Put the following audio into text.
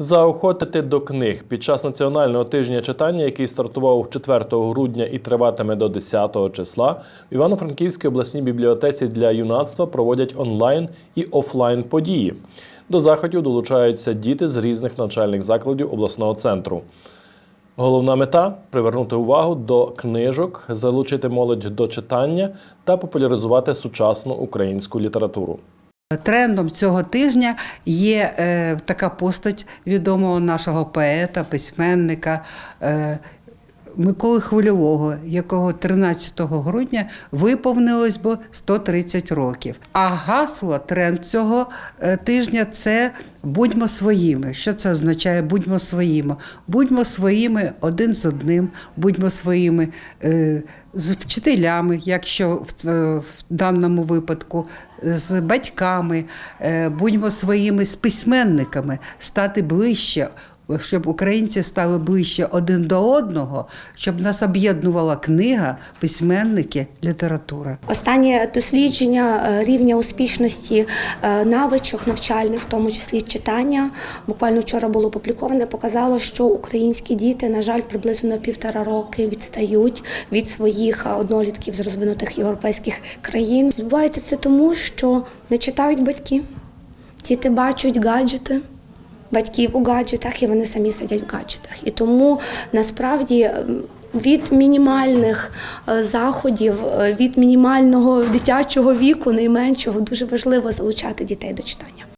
Заохотити до книг під час національного тижня читання, який стартував 4 грудня і триватиме до 10 числа, в Івано-Франківській обласній бібліотеці для юнацтва проводять онлайн і офлайн події. До заходів долучаються діти з різних навчальних закладів обласного центру. Головна мета привернути увагу до книжок, залучити молодь до читання та популяризувати сучасну українську літературу. Трендом цього тижня є е, така постать відомого нашого поета, письменника е, Миколи Хвильового, якого 13 грудня виповнилось би 130 років. А гасло тренд цього е, тижня це будьмо своїми. Що це означає? Будьмо своїми. Будьмо своїми один з одним, будьмо своїми е, з вчителями, якщо в, е, даному випадку, з батьками, будьмо своїми з письменниками, стати ближче. Щоб українці стали ближче один до одного, щоб нас об'єднувала книга, письменники, література. Останнє дослідження е, рівня успішності е, навичок навчальних, в тому числі читання, буквально вчора було опубліковане, показало, що українські діти, на жаль, приблизно на півтора роки відстають від своїх е, однолітків з розвинутих європейських країн. Відбувається це тому, що не читають батьки. Діти бачать гаджети. Батьків у гаджетах, і вони самі сидять в гаджетах. І тому насправді від мінімальних е, заходів, е, від мінімального дитячого віку, найменшого, дуже важливо залучати дітей до читання.